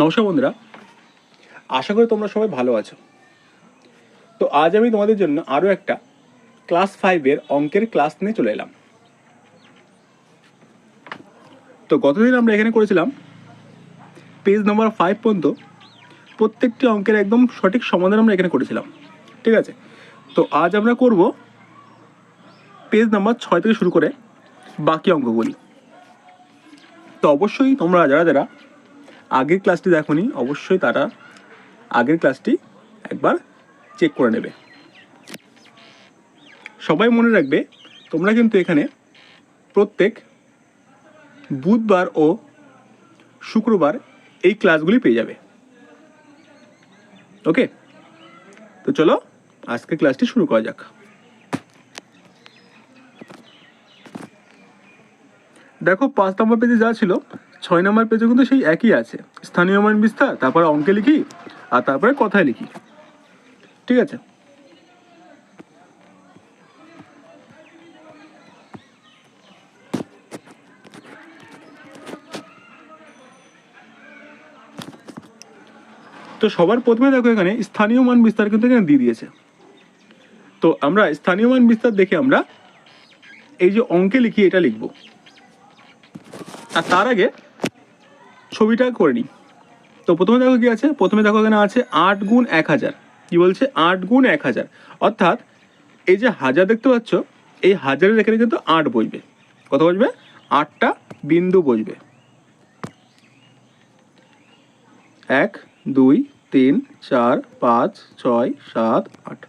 নমস্কার বন্ধুরা। আশা করি তোমরা সবাই ভালো আছো। তো আজ আমি তোমাদের জন্য আরও একটা ক্লাস ফাইভের অঙ্কের ক্লাস নিয়ে চলে এলাম। তো গতদিন আমরা এখানে করেছিলাম পেজ নাম্বার ফাইভ পর্যন্ত প্রত্যেকটি অঙ্কের একদম সঠিক সমাধান আমরা এখানে করেছিলাম। ঠিক আছে? তো আজ আমরা করব পেজ নাম্বার ছয় থেকে শুরু করে বাকি অঙ্কগুলি। তো অবশ্যই তোমরা যারা যারা আগের ক্লাসটি দেখোনি, অবশ্যই তারা আগের ক্লাসটি একবার চেক করে নেবে। সবাই মনে রাখবে, তোমরা কিন্তু এখানে প্রত্যেক বুধবার ও শুক্রবার এই ক্লাসগুলি পেয়ে যাবে। ওকে তো চলো, আজকে ক্লাসটি শুরু করা যাক। দেখো, পাঁচ নম্বর পেজে যা ছিল ছয় নম্বর পেজে কিন্তু সেই একই আছে। স্থানীয় মান বিস্তার তারপরে অঙ্কে লিখি, আর তারপরে কথায় লিখি। ঠিক আছে? তো সবার প্রথমে দেখো এখানে, স্থানীয় মান বিস্তার কিন্তু এখানে দিয়ে দিয়েছে। তো আমরা স্থানীয় মান বিস্তার দেখে আমরা এই যে অঙ্কে লিখি, এটা লিখব। আর তার আগে ছবিটা করে নিই তো প্রথমে দেখো কি আছে? প্রথমে দেখো এখানে আছে আট গুণ এক হাজার। কি বলছে? আট গুণ এক হাজার। অর্থাৎ এই যে হাজার দেখতে পাচ্ছ, এই হাজারের এখানে কিন্তু আট বসবে কত বসবে? আটটা বিন্দু বসবে। এক, দুই, তিন, চার, পাঁচ, ছয়, সাত, আট।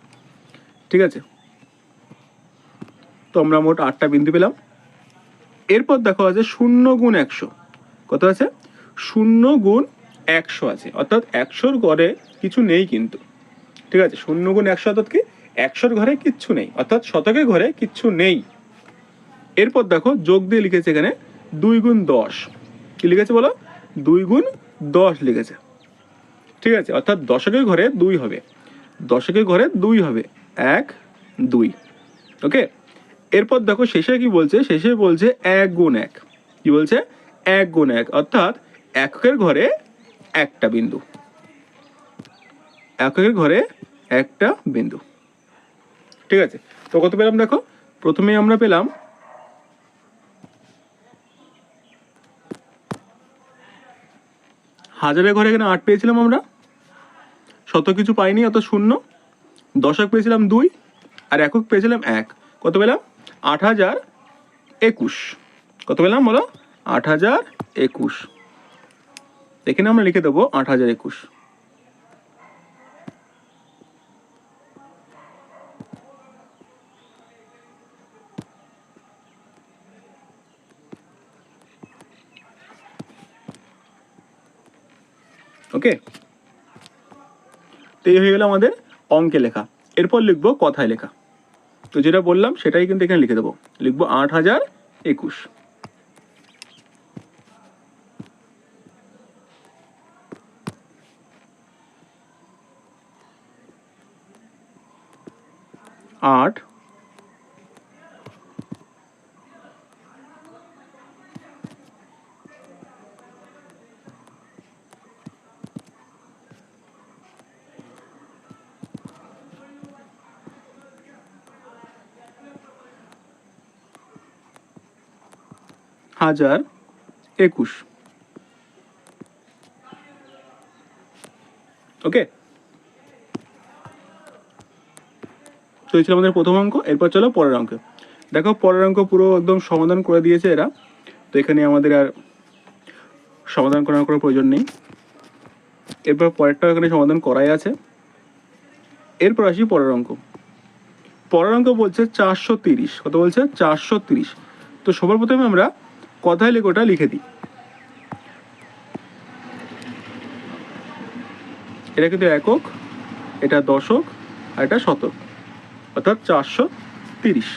ঠিক আছে? তো আমরা মোট আটটা বিন্দু পেলাম। এরপর দেখো আছে শূন্য গুণ একশো। কত আছে? শূন্য গুণ একশো আছে। অর্থাৎ একশোর ঘরে কিছু নেই কিন্তু। ঠিক আছে? শূন্য গুণ একশো অর্থাৎ কি? একশোর ঘরে কিচ্ছু নেই। অর্থাৎ শতকের ঘরে কিচ্ছু নেই। এরপর দেখো যোগ দিয়ে লিখেছে এখানে দুই গুণ দশ। কি লিখেছে বলো? দুই গুণ দশ লিখেছে। ঠিক আছে? অর্থাৎ দশকের ঘরে দুই হবে। দশকের ঘরে দুই হবে। এক, দুই। ওকে? এরপর দেখো শেষে কি বলছে? শেষে বলছে এক গুণ এক। কি বলছে? এক গুণ এক। অর্থাৎ এককের ঘরে একটা বিন্দু। এককের ঘরে একটা বিন্দু। ঠিক আছে? তো কত পেলাম দেখো? প্রথমে আমরা পেলাম হাজারের ঘরে এখানে আট পেয়েছিলাম আমরা। শত কিছু পাইনি, অত শূন্য। দশক পেয়েছিলাম দুই, আর একক পেয়েছিলাম এক। কত পেলাম? আট হাজার একুশ। কত পেলাম বলো? আট হাজার একুশ। এখানে আমরা লিখে দেবো আট হাজার একুশ। ওকে তো এই হয়ে গেল আমাদের অঙ্কে লেখা। এরপর লিখব কথায় লেখা। তো যেটা বললাম সেটাই কিন্তু এখানে লিখে দেবো। লিখব আট হাজার একুশ আট হাজার একুশ। ওকে তো ছিল আমাদের প্রথম অঙ্ক, এরপর চলো পরের অঙ্ক। দেখো, পরের অঙ্ক পুরো একদম সমাধান করে দিয়েছে এরা। তো এখানে আমাদের আর সমাধান করার কোনো প্রয়োজন নেই। এরপর পরেরটাও এখানে সমাধান করাই আছে। এরপর আসি পরের অঙ্ক। পরের অঙ্ক বলছে চারশো তিরিশ। কত বলছে? চারশো তিরিশ। তো সবার প্রথমে আমরা কথায় লেখোটা লিখে দিই। এটা কিন্তু একক, এটা দশক আর এটা শতক, অর্থাৎ চারশো তিরিশ।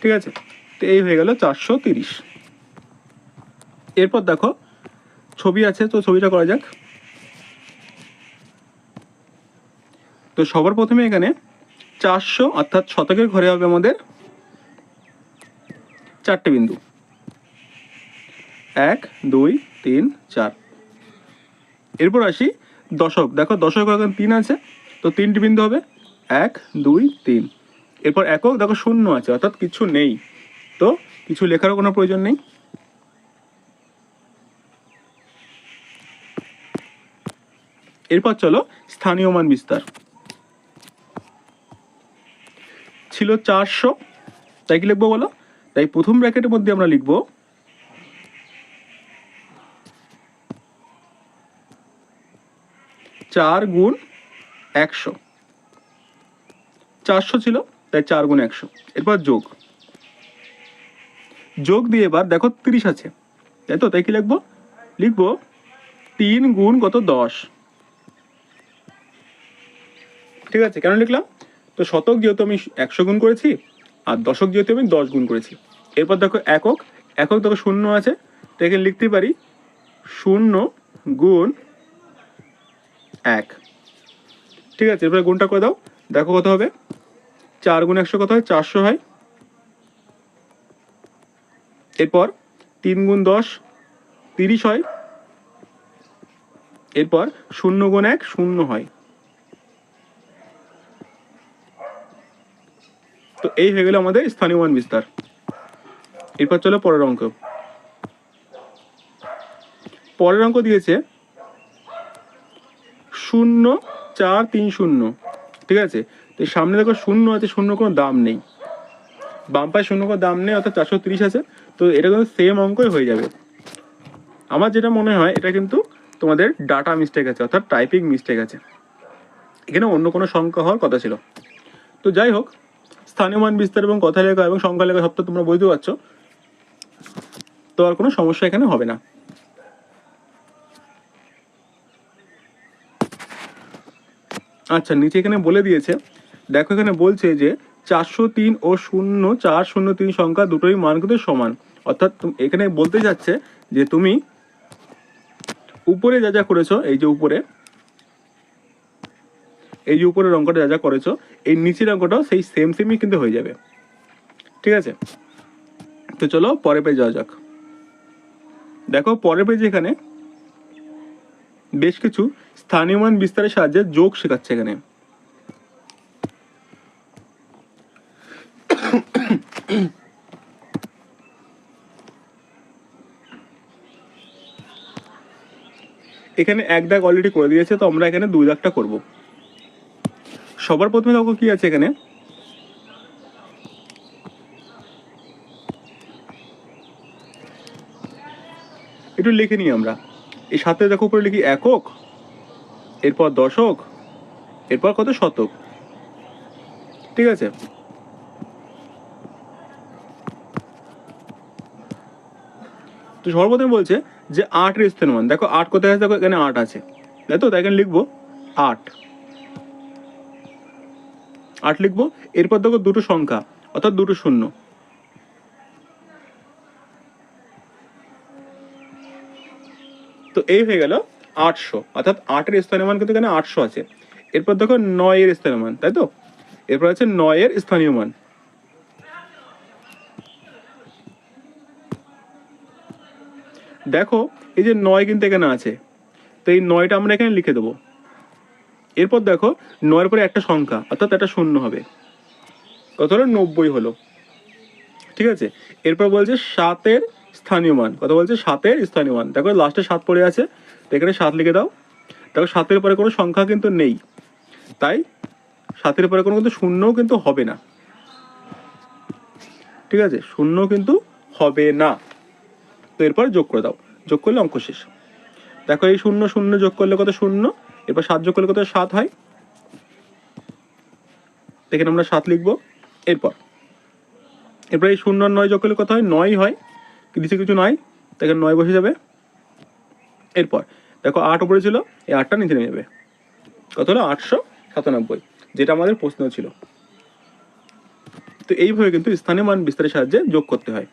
ঠিক আছে? তো এই হয়ে গেল চারশো তিরিশ। এরপর দেখো, ছবি আছে, তো ছবিটা করা যাক। তো সবার প্রথমে এখানে চারশো, অর্থাৎ শতকের ঘরে হবে আমাদের চারটে বিন্দু। এক, দুই, তিন, চার। এরপর আসি দশক। দেখো দশক এখন তিন আছে, তো তিনটি বিন্দু হবে। এক, দুই, তিন। এরপর একক, দেখো শূন্য আছে, অর্থাৎ কিছু নেই। তো কিছু লেখারও কোনো প্রয়োজন নেই। এরপর চলো স্থানীয় মান বিস্তার। ছিল চারশো, তাই কি লিখব বলো? তাই প্রথম ব্র্যাকেটের মধ্যে আমরা লিখব চার গুণ একশো। চারশো ছিল? তাই চার গুণ একশো। এরপর যোগ। যোগ দিয়ে এবার দেখো তিরিশ আছে। তাই তো? তাই কি লিখব? লিখব তিন গুণ কত? দশ। ঠিক আছে, কেন লিখলাম? তো শতক যেহেতু আমি একশো গুণ করেছি, আর দশক যেহেতু আমি দশ গুণ করেছি। এরপর দেখো একক। একক দেখো শূন্য আছে। তো এখানে লিখতে পারি শূন্য গুণ এক। ঠিক আছে, এরপরে গুণটা করে দাও। দেখো কত হবে? চার গুণ একশো কত হয়? চারশো হয়। এরপর তিন গুণ দশ, তিরিশ হয়। এরপর শূন্য গুণ এক, শূন্য হয়। তো এই হয়ে গেল আমাদের স্থানীয় মান বিস্তার। এরপর চলো পরের অঙ্ক। পরের অঙ্ক দিয়েছে শূন্য চার তিন শূন্য। ঠিক আছে? তো সামনে দেখো শূন্য আছে, শূন্য কোনো দাম নেই। বাম পায়ে শূন্য কোনো দাম নেই, অর্থাৎ চারশো তিরিশ আছে। তো এটা কিন্তু সেম অঙ্কই হয়ে যাবে। আমার যেটা মনে হয়, এটা কিন্তু তোমাদের ডাটা মিস্টেক আছে, অর্থাৎ টাইপিং মিস্টেক আছে। এখানে অন্য কোনো সংখ্যা হওয়ার কথা ছিল। তো যাই হোক, স্থানীয় মান বিস্তার এবং কথা লেখা এবং সংখ্যা লেখা সব তো তোমরা বুঝতে পারছ। তো আর কোনো সমস্যা এখানে হবে না। আচ্ছা নিচে এখানে বলে দিয়েছে দেখো এখানে বলছে যে চারশো তিন ও শূন্য, চার শূন্য তিন সংখ্যা দুটোই মান কিন্তু সমান। অর্থাৎ এখানে বলতে যাচ্ছে যে তুমি উপরে যা যা করেছ, এই যে উপরে, এই যে উপরের অঙ্কটা যা যা করেছ, এই নিচের অঙ্কটাও সেই সেম সেমই কিন্তু হয়ে যাবে। ঠিক আছে? তো চলো পরের পেয়ে যাওয়া যাক। দেখো পরের পেজ এখানে বেশ কিছু স্থানীয় মান বিস্তারের সাহায্যে যোগ শেখাচ্ছে এখানে। এখানে এক দাগ অলরেডি করে দিয়েছে, তো আমরা এখানে দুই দাগটা করব। সবার প্রথমে দেখো কি আছে এখানে। একটু লিখে নিই আমরা। এই সাথে দেখো উপরে লিখি একক, এরপর দশক, এরপর কত শতক। ঠিক আছে? তো সর্বপ্রথমে বলছে যে আটের স্থানমান দেখো আট কোথায় আছে? দেখো এখানে আট আছে। তাই তো? তাই এখানে লিখব আট। আট লিখব। এরপর দেখো দুটো সংখ্যা, অর্থাৎ দুটো শূন্য। তো এই হয়ে গেল আটশো। অর্থাৎ আটের স্থানীয় মান কিন্তু এখানে আটশো আছে। এরপর দেখো নয়ের স্থানীয় মান, তাই তো? এরপর আছে নয়ের স্থানীয় মান। দেখো, এই যে নয় কিন্তু এখানে আছে। তো এই নয়টা আমরা এখানে লিখে দেবো। এরপর দেখো, নয়ের পরে একটা সংখ্যা, অর্থাৎ একটা শূন্য হবে। কত হলো নব্বই হলো। ঠিক আছে? এরপর বলছে সাতের স্থানীয় মান। কত বলছে সাতের স্থানীয় মান। দেখো লাস্টে সাত পড়ে আছে। তো এখানে সাত লিখে দাও। দেখো, সাতের পরে কোনো সংখ্যা কিন্তু নেই। তাই সাতের পরে কোনো কিন্তু শূন্যও কিন্তু হবে না। ঠিক আছে? শূন্য কিন্তু হবে না। তো এরপর যোগ করে দাও। যোগ করলে অঙ্ক শেষ। দেখো এই শূন্য শূন্য যোগ করলে কত শূন্য? এরপর সাত যোগ করলে কত সাত হয়? এখানে আমরা সাত লিখব। এরপর। এরপর এই শূন্য নয় যোগ করলে কত হয়? নয় হয়। নিচে কিছু নয়? তাকে নয় বসে যাবে। এরপর। দেখো আট উপরে ছিল, এই আটটা নিচে নেমে যাবে। কত হলো? আটশো সাতানব্বই, যেটা আমাদের প্রশ্ন ছিল। তো এইভাবে কিন্তু স্থানীয় মান বিস্তারের সাহায্যে যোগ করতে হয়।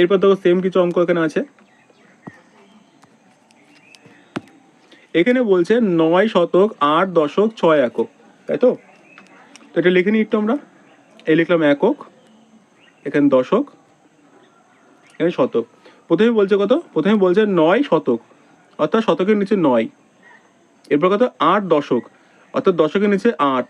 এরপর দেখো সেম কিছু অঙ্ক এখানে আছে। এখানে বলছে নয় শতক আট দশক ছয় একক, তাই তো? তো এটা লিখে নিই একটু আমরা। এই লিখলাম একক, এখানে দশক, এখানে শতক। প্রথমে বলছে কত? প্রথমে বলছে নয় শতক, অর্থাৎ শতকের নিচে নয়। এরপর কত? আট দশক, অর্থাৎ দশকের নিচে আট।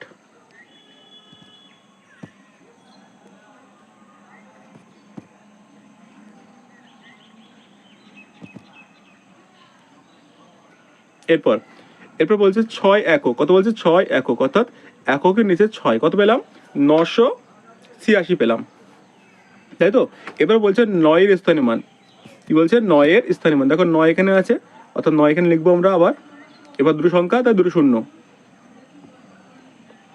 এরপর এরপর বলছে ছয় একক। কত বলছে? ছয় একক। অর্থাৎ এককের নিচে ছয়। কত পেলাম? নশো ছিয়াশি পেলাম। তাই তো? এবার বলছে নয়ের স্থানীয় মান। কি বলছে? নয়ের স্থানীয় মান। দেখো নয় এখানে আছে। অর্থাৎ নয় এখানে লিখব আমরা আবার। এবার দুটো সংখ্যা, তাই দুটো শূন্য।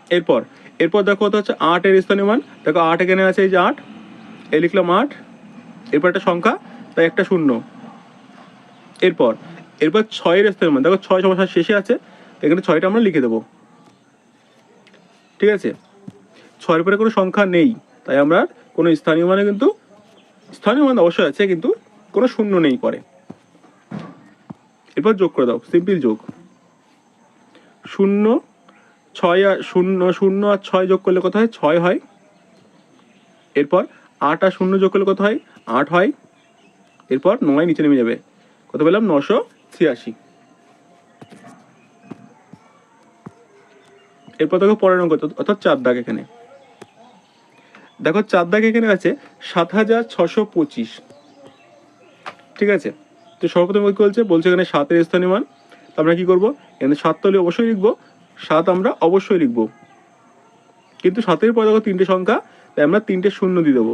এরপর এরপর দেখো কত হচ্ছে আটের স্থানীয় মান। দেখো আট এখানে আছে, এই যে আট। এই লিখলাম আট। এরপর একটা সংখ্যা, তাই একটা শূন্য। এরপর এরপর ছয়ের স্থানীয় মান দেখো ছয় সমস্যা শেষে আছে, এখানে ছয়টা আমরা লিখে দেবো। ঠিক আছে? ছয়ের পরে কোনো সংখ্যা নেই, তাই আমরা কোনো স্থানীয় মানে কিন্তু, স্থানীয় মান অবশ্যই আছে, কিন্তু কোনো শূন্য নেই পরে। এরপর যোগ করে দাও সিম্পল যোগ। শূন্য, ছয় আর শূন্য শূন্য আর ছয় যোগ করলে কত হয়? ছয় হয়। এরপর আট আর শূন্য যোগ করলে কত হয়? আট হয়। এরপর নয় নিচে নেমে যাবে। কত পেলাম? নশো ছিয়াশি। এরপর দেখো পরের অঙ্ক, অর্থাৎ চার দাগ এখানে। দেখো চার দাগ এখানে আছে সাত হাজার ছশো পঁচিশ। ঠিক আছে? তো সর্বপ্রথম কি বলছে বলছে এখানে সাতের স্থানীয় মান। তো আমরা কি করব? এখানে সাত তলে অবশ্যই লিখব। সাত আমরা অবশ্যই লিখব। কিন্তু সাতের পরে দেখো তিনটে সংখ্যা, তাই আমরা তিনটে শূন্য দিয়ে দেবো।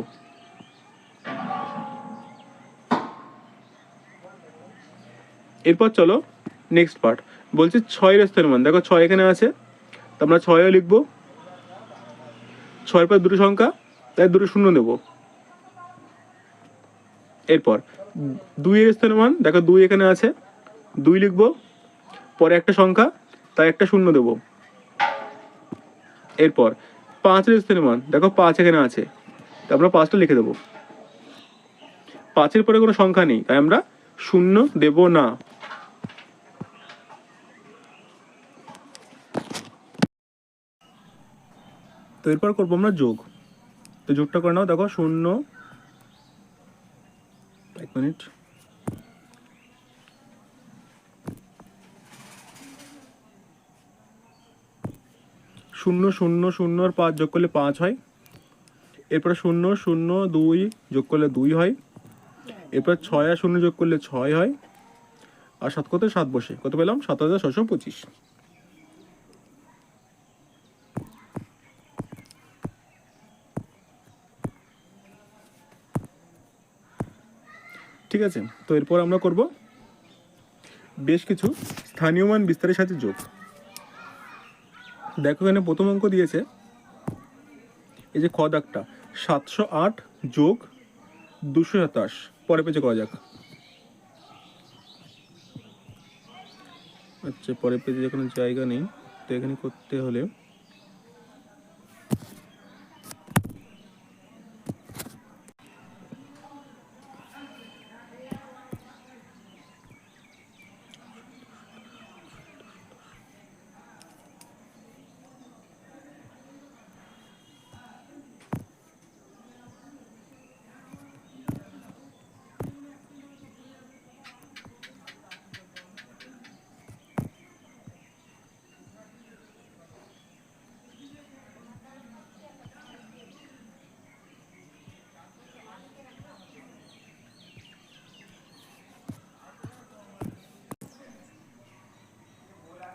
এরপর চলো নেক্সট পার্ট বলছে ছয়ের স্থানীয় মান দেখো ছয় এখানে আছে। তো আমরা ছয়ও লিখব। ছয়ের পর দুটো সংখ্যা, তাই দুটো শূন্য দেবো। এরপর, দুইয়ের স্থানীয় মান দেখো দুই এখানে আছে। দুই লিখব। পরে একটা সংখ্যা, তাই একটা শূন্য দেবো। এরপর, পাঁচের স্থানীয় মান দেখো পাঁচ এখানে আছে। তো আমরা পাঁচটা লিখে দেবো। পাঁচের পরে কোনো সংখ্যা নেই, তাই আমরা শূন্য দেব না। তো এরপর করব আমরা যোগ। তো যোগটা করে নাও, দেখো, শূন্য। এক মিনিট। শূন্য শূন্য শূন্য আর পাঁচ যোগ করলে পাঁচ হয়। এরপরে শূন্য শূন্য, দুই যোগ করলে দুই হয়। এরপর ছয় আর শূন্য যোগ করলে ছয় হয়। আর সাত কত? সাত বসে। কত পেলাম? সাত হাজার ছশো পঁচিশ। ঠিক আছে? তো এরপর আমরা করব বেশ কিছু স্থানীয় মান বিস্তারের সাথে যোগ। দেখো এখানে প্রথম অঙ্ক দিয়েছে, এই যে খ সাতশো আট যোগ দুশো সাতাশ। পরে পেজে করা যাক। আচ্ছা পরের পেজে যখন জায়গা নেই, তো এখানে করতে হলে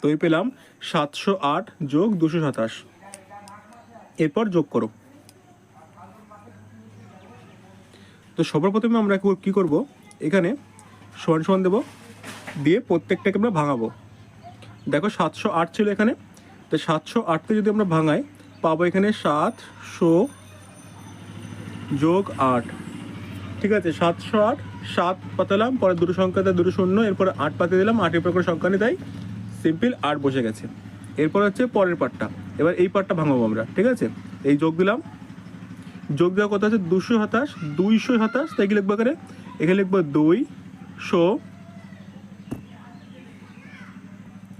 তো এই পেলাম সাতশো আট যোগ দুশো সাতাশ। এরপর যোগ করো। তো সবার প্রথমে আমরা কো- করব? এখানে সমান সমান দেবো, দিয়ে প্রত্যেকটাকে আমরা ভাঙাবো। দেখো সাতশো আট ছিল এখানে, তো সাতশো আটকে যদি আমরা ভাঙাই, পাবো এখানে সাতশো যোগ আট। ঠিক আছে, সাতশো আট, সাত পাতালাম, পরে দুটো সংখ্যাতে দুটো শূন্য, এরপরে আট পাতে দিলাম, আটের পর সংখ্যা নেই তাই। সিম্পল আট বসে গেছে। এরপর হচ্ছে পরের পার্টটা এবার এই পার্টটা ভাঙাবো আমরা, ঠিক আছে? এই যোগ দিলাম। যোগ দেওয়া কত আছে দুশো সাতাশ, দুইশো সাতাশ, তাই কি লিখব এখানে? এখানে লিখব দুই শো।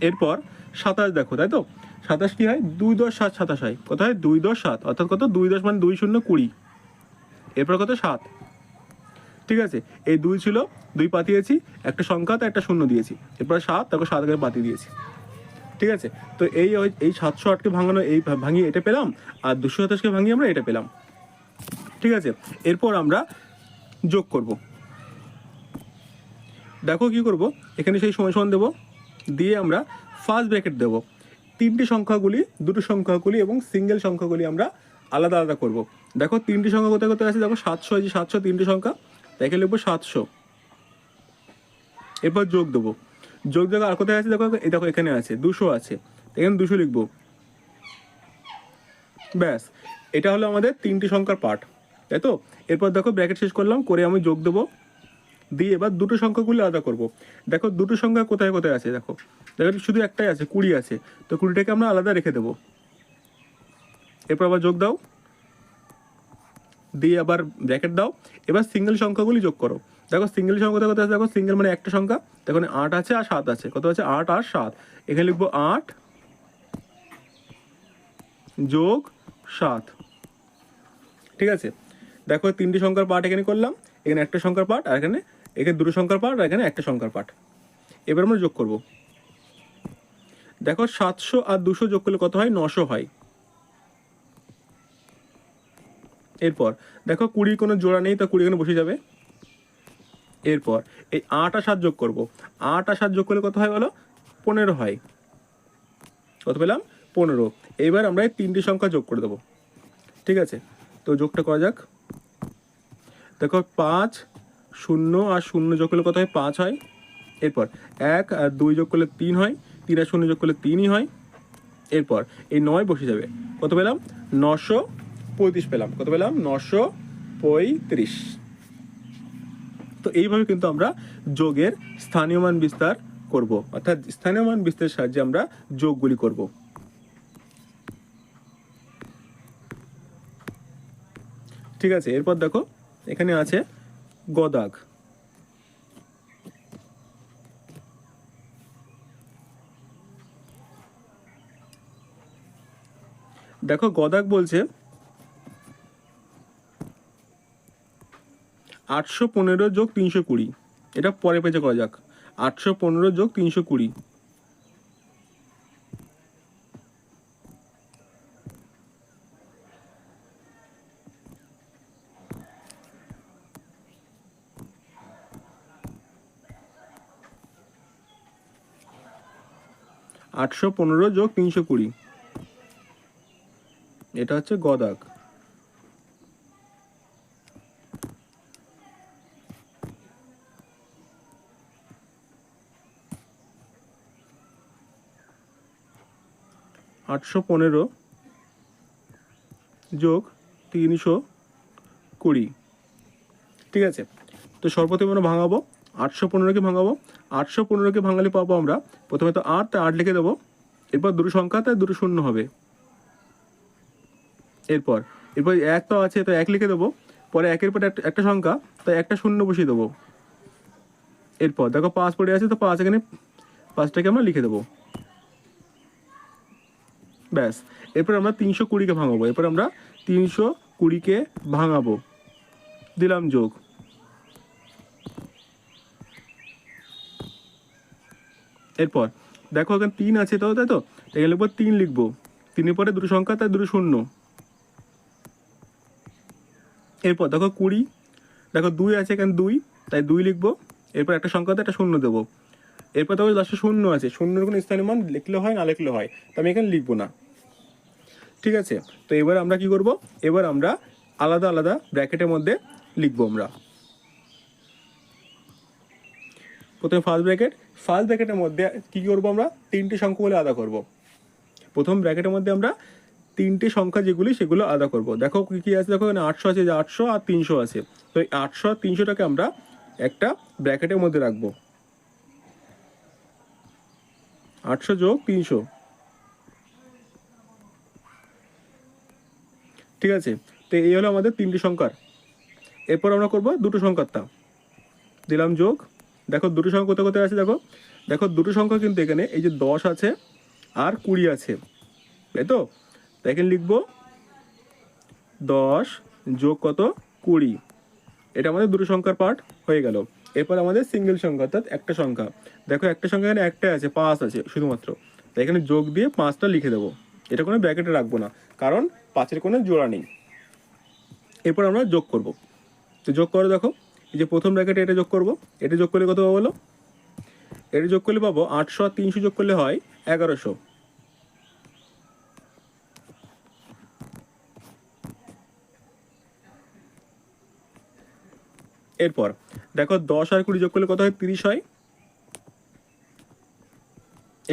এরপর সাতাশ দেখো, তাই তো? সাতাশ কি হয়? দুই দশ সাত, সাতাশ হয়। কত হয়? দুই দশ সাত। অর্থাৎ কত? দুই দশ মানে দুই শূন্য কুড়ি। এরপর কত? সাত। ঠিক আছে? এই দুই ছিল দুই পাতিয়েছি একটা সংখ্যা, তো একটা শূন্য দিয়েছি। এরপর সাত, তারপর সাত আগে পাতি দিয়েছি। ঠিক আছে? তো এই এই সাতশো আটকে ভাঙানো, এই ভাঙিয়ে এটা পেলাম, আর দুশো সাতাশকে ভাঙিয়ে আমরা এটা পেলাম। ঠিক আছে? এরপর আমরা যোগ করব। দেখো কি করব? এখানে সেই সময় সমান দেবো। দিয়ে আমরা ফার্স্ট ব্র্যাকেট দেবো। তিনটি সংখ্যাগুলি, দুটো সংখ্যাগুলি এবং সিঙ্গেল সংখ্যাগুলি আমরা আলাদা আলাদা করব। দেখো, তিনটি সংখ্যা কোথায় কোথায় আছে? দেখো, সাতশো যে সাতশো, তিনটি সংখ্যা। দেখে লিখব সাতশো। এরপর যোগ দেবো। যোগ দেখো আর কোথায় আছে? দেখো, এই দেখো, এখানে আছে। দুশো আছে। এখানে দুশো লিখব। ব্যাস। এটা হলো আমাদের তিনটি সংখ্যার পার্ট তাই তো? এরপর দেখো, ব্র্যাকেট শেষ করলাম, করে আমি যোগ দেবো। দিয়ে এবার দুটো সংখ্যাগুলো আলাদা করব। দেখো, দুটো সংখ্যা কোথায় কোথায় আছে? দেখো। দেখো, শুধু একটাই আছে, কুড়ি আছে। তো কুড়িটাকে আমরা আলাদা রেখে দেবো। এরপর আবার যোগ দাও। দিয়ে আবার ব্র্যাকেট দাও। এবার সিঙ্গেল সংখ্যাগুলি যোগ করো। দেখো সিঙ্গেল সংখ্যা কোথায় আছে? দেখো সিঙ্গেল মানে একটা সংখ্যা দেখো এখানে আট আছে আর সাত আছে। কত আছে? আট আর সাত। এখানে লিখব আট যোগ সাত। ঠিক আছে? দেখো তিনটি সংখ্যার পার্ট এখানে করলাম। এখানে একটা সংখ্যার পাঠ, আর এখানে এখানে দুটো সংখ্যার পার্ট আর এখানে একটা সংখ্যার পাঠ। এবার আমরা যোগ করব। দেখো সাতশো আর দুশো যোগ করলে কত হয়? নশো হয়। এরপর, দেখো কুড়ির কোনো জোড়া নেই, তা কুড়ি এখানে বসে যাবে। এরপর এই আট আর সাত যোগ করব। আট আর সাত যোগ করলে কত হয় বলো? পনেরো হয়। কত পেলাম? পনেরো। এবার আমরা এই তিনটি সংখ্যা যোগ করে দেবো। ঠিক আছে? তো যোগটা করা যাক। দেখো, পাঁচ, শূন্য আর শূন্য যোগ করলে কত হয়? পাঁচ হয়। এরপর এক আর দুই যোগ করলে তিন হয়। তিন আর শূন্য যোগ করলে তিনই হয়। এরপর এই নয় বসে যাবে। কত পেলাম? নশো পঁয়ত্রিশ পেলাম। কত পেলাম? নশো পঁয়ত্রিশ। তো এইভাবে কিন্তু আমরা যোগের স্থানীয় মান বিস্তার করব। অর্থাৎ স্থানীয় মান বিস্তারের সাহায্যে আমরা যোগগুলি করব। ঠিক আছে, এরপর দেখো, এখানে আছে গদাগ। দেখো গদাক বলছে আটশো পনেরো যোগ তিনশো কুড়ি। এটা পরে পেজে করা যাক। আটশো পনেরো যোগ তিনশো কুড়ি। আটশো পনেরো যোগ তিনশো কুড়ি। এটা হচ্ছে গদাক আটশো পনেরো যোগ তিনশো কুড়ি। ঠিক আছে? তো সর্বপ্রথম আমরা ভাঙাবো। আটশো পনেরোকে ভাঙাবো। আটশো পনেরোকে ভাঙালে পাবো আমরা প্রথমে তো আট, তাই আট লিখে দেবো। এরপর দুটো সংখ্যা, তাই দুটো শূন্য হবে। এরপর এরপর এক তো আছে তো এক লিখে দেবো। পরে একের পর একটা- সংখ্যা, তাই একটা শূন্য বসিয়ে দেবো। এরপর, দেখো পাঁচ পড়ে আছে, তো পাঁচ এখানে, পাঁচটাকে আমরা লিখে দেবো। ব্যাস। এরপর আমরা তিনশো কুড়িকে ভাঙাবো। এরপর আমরা তিনশো কুড়িকে ভাঙাবো। দিলাম যোগ। এরপর, দেখো এখানে তিন আছে তো, তাই তো? এখানে লিখব তিন লিখব। তিনের পরে দুটো সংখ্যা, তাই দুটো শূন্য। এরপর, দেখো কুড়ি। দেখো দুই আছে এখানে দুই, তাই দুই লিখব। এরপর একটা সংখ্যাতে একটা শূন্য দেবো। এরপর দেখো লাস্টে শূন্য আছে। শূন্যর কোনো স্থানীয় মান লিখলে হয়, না লিখলে হয়, তো আমি এখানে লিখব না। ঠিক আছে? তো এবার আমরা কি করব? এবার আমরা আলাদা আলাদা ব্র্যাকেটের মধ্যে লিখব আমরা। প্রথমে ফার্স্ট ব্র্যাকেট ফার্স্ট ব্র্যাকেটের মধ্যে কি করব আমরা? তিনটি সংখ্যা বলে আদা করব। প্রথম ব্র্যাকেটের মধ্যে আমরা তিনটে সংখ্যা যেগুলি, সেগুলো আদা করব। দেখো কি কি আছে? দেখো এখানে আটশো আছে, যে আটশো আর তিনশো আছে। তো এই আটশো আর তিনশোটাকে আমরা একটা ব্র্যাকেটের মধ্যে রাখব। আটশো যোগ তিনশো। ঠিক আছে, তো এই হলো আমাদের তিনটি সংখ্যার। এরপর আমরা করব দুটো সংখ্যারটা। দিলাম যোগ। দেখো দুটো সংখ্যা কোথায় কোথায় আছে দেখো? দেখো দুটো সংখ্যা কিন্তু এখানে এই যে দশ আছে আর কুড়ি আছে। তাই তো? এখানে লিখব দশ যোগ কত? কুড়ি। এটা আমাদের দুটো সংখ্যার পার্ট হয়ে গেল। এরপর আমাদের সিঙ্গেল সংখ্যা, অর্থাৎ একটা সংখ্যা। দেখো, একটা সংখ্যা এখানে একটাই আছে, পাঁচ আছে, শুধুমাত্র। তাই এখানে যোগ দিয়ে পাঁচটা লিখে দেবো। এটা কোনো ব্র্যাকেটে রাখব না, কারণ পাঁচের কোনো জোড়া নেই। এরপর আমরা যোগ করব। তো যোগ করো দেখো, এই যে প্রথম ব্র্যাকেটে এটা যোগ করব। এটা যোগ করলে কত বলো? এটা যোগ করলে পাবো আটশো আর তিনশো যোগ করলে হয় এগারোশো। এরপর, দেখো দশ আর কুড়ি যোগ করলে কত হয়? তিরিশ হয়।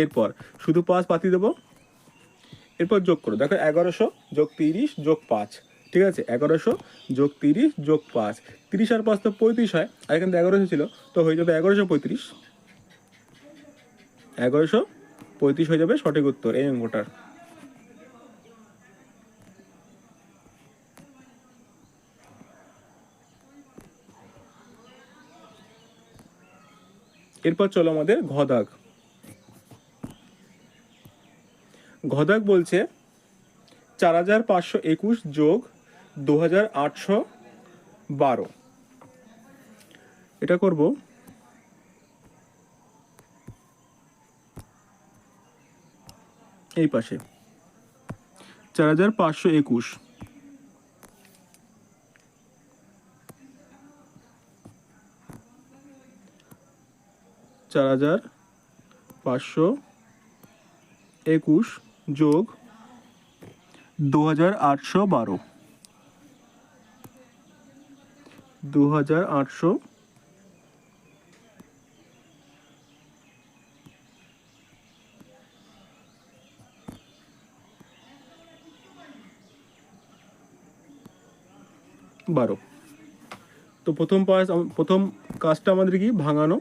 এরপর, শুধু পাঁচ পাতি দেবো। এরপর যোগ করো। দেখো এগারোশো যোগ তিরিশ যোগ পাঁচ। ঠিক আছে? এগারোশো যোগ তিরিশ যোগ পাঁচ। তিরিশ আর পাঁচ তো পঁয়ত্রিশ হয়। আর এখানে এগারোশো ছিল। তো হয়ে যাবে এগারোশো পঁয়ত্রিশ। এগারোশো পঁয়ত্রিশ হয়ে যাবে সঠিক উত্তর এই অঙ্কটার। এরপর চলো আমাদের ঘদাগ। ঘদাক বলছে চার হাজার পাঁচশো একুশ যোগ দু হাজার আটশো বারো। এটা করব। এই পাশে। চার হাজার পাঁচশো একুশ। চার হাজার পাঁচশো একুশ যোগ দু হাজার আটশো বারো। দু হাজার আটশো বারো। তো প্রথম পাস প্রথম কাজটা আমাদের কি? ভাঙানো।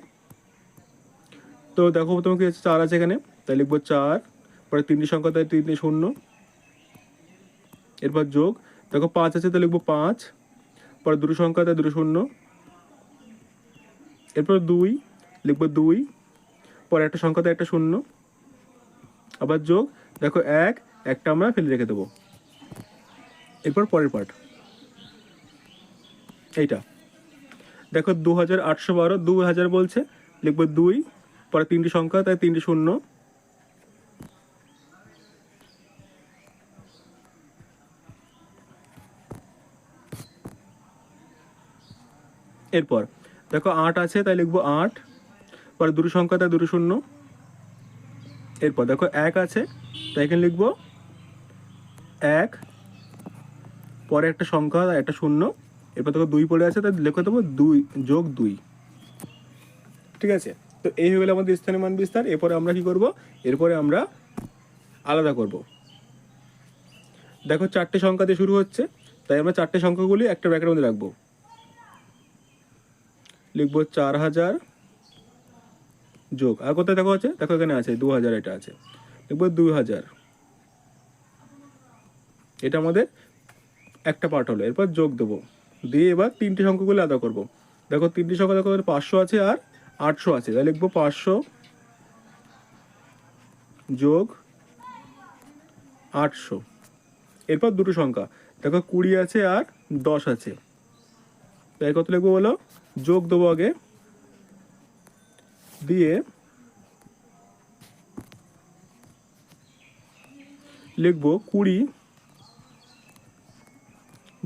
তো দেখো প্রথমে কি আছে? চার আছে এখানে। তাই লিখব চার। পরে তিনটি সংখ্যা, তাই তিনটে শূন্য। এরপর যোগ। দেখো পাঁচ আছে, তাই লিখব পাঁচ। পরে দুটো সংখ্যা, তাই দুটো শূন্য। এরপর দুই, লিখব দুই। পরে একটা সংখ্যা, তাই একটা শূন্য। আবার যোগ। দেখো এক, একটা আমরা ফেলে রেখে দেবো। এরপর পরের পার্ট এইটা। দেখো দু হাজার আটশো বারো দু হাজার বলছে। লিখব দুই। পরে তিনটি সংখ্যা, তাই তিনটি শূন্য। এরপর, দেখো আট আছে, তাই লিখব আট। পরে দুটো সংখ্যা, তাই দুটো শূন্য। এরপর, দেখো এক আছে, তাই এখানে লিখব এক। পরে একটা সংখ্যা একটা শূন্য। এরপর দেখো দুই পড়ে আছে, তাই লেখা দেবো দুই যোগ দুই। ঠিক আছে? তো এই হয়ে গেল আমাদের স্থানীয় মান বিস্তার। এরপরে আমরা কি করব? এরপরে আমরা আলাদা করব। দেখো, চারটে সংখ্যা দিয়ে শুরু হচ্ছে। তাই আমরা চারটে সংখ্যাগুলি একটা ব্র্যাকেটের মধ্যে রাখব। লিখব চার হাজার যোগ। আর কোথায় দেখো আছে? দেখো এখানে আছে, দু হাজার এটা আছে। লিখব দুই হাজার। এটা আমাদের একটা পার্ট হলো। এরপর যোগ দেবো। দিয়ে এবার তিনটে সংখ্যাগুলো আলাদা করব। দেখো, তিনটে সংখ্যা দেখো পাঁচশো আছে আর আটশো আছে তাই লিখব পাঁচশো যোগ আটশো। এরপর দুটো সংখ্যা, দেখো কুড়ি আছে আর দশ আছে। তাই কত লিখব বলো? যোগ দেবো আগে, দিয়ে লিখব কুড়ি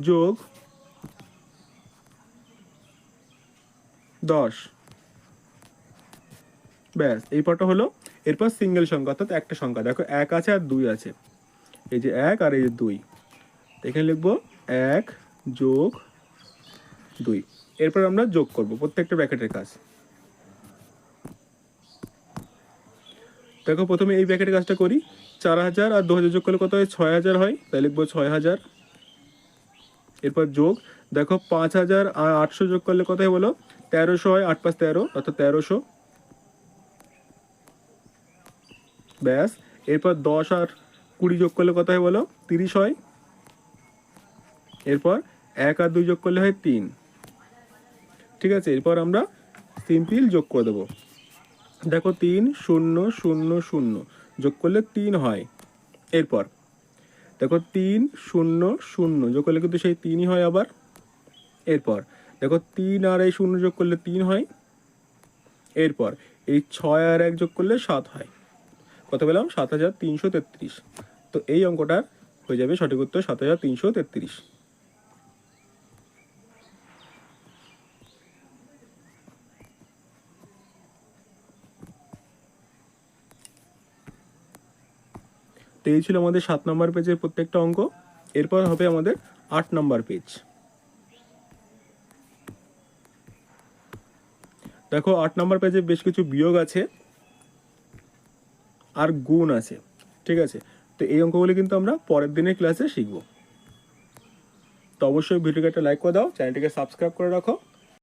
যোগ দশ। ব্যাস এই পাটা হলো, এরপর সিঙ্গেল সংখ্যা, অর্থাৎ একটা সংখ্যা। দেখো, এক আছে আর দুই আছে। এই যে এক আর এই যে দুই। এখানে লিখব এক যোগ দুই। এরপর আমরা যোগ করব প্রত্যেকটা ব্র্যাকেটের কাজ। দেখো, প্রথমে এই ব্র্যাকেটের কাজটা করি। চার হাজার আর দু হাজার যোগ করলে কত হয়? ছয় হাজার হয়। তাই লিখব ছয় হাজার। এরপর যোগ, দেখো, পাঁচ হাজার আর আটশো যোগ করলে কত হয় বলো? তেরোশো হয়, আট পাঁচ তেরো, অর্থাৎ তেরোশো। ব্যাস। এরপর দশ আর কুড়ি যোগ করলে কত হয় বলো? তিরিশ হয়। এরপর এক আর দুই যোগ করলে হয় তিন। ঠিক আছে, এরপর আমরা সিম্পল যোগ করে দেবো। দেখো তিন, শূন্য শূন্য শূন্য যোগ করলে তিন হয়। এরপর দেখো তিন, শূন্য শূন্য যোগ করলে কিন্তু সেই তিনই হয় আবার। এরপর দেখো তিন আর এই শূন্য যোগ করলে তিন হয়। এরপর এই ছয় আর এক যোগ করলে সাত হয়। কত পেলাম? সাত হাজার তিনশো তেত্রিশ। তো এই অঙ্কটার হয়ে যাবে সঠিক উত্তর সাত হাজার তিনশো তেত্রিশ। তো এই ছিল আমাদের সাত নম্বর পেজের প্রত্যেকটা অঙ্ক। এরপর হবে আমাদের আট নম্বর পেজ। দেখো, আট নম্বর পেজে বেশ কিছু বিয়োগ আছে। আর গুণ আছে, ঠিক আছে? তো এই অঙ্কগুলি কিন্তু আমরা পরের দিনের ক্লাসে শিখব। তো অবশ্যই ভিডিওকে একটা লাইক করে দাও চ্যানেলটিকে সাবস্ক্রাইব করে রাখো।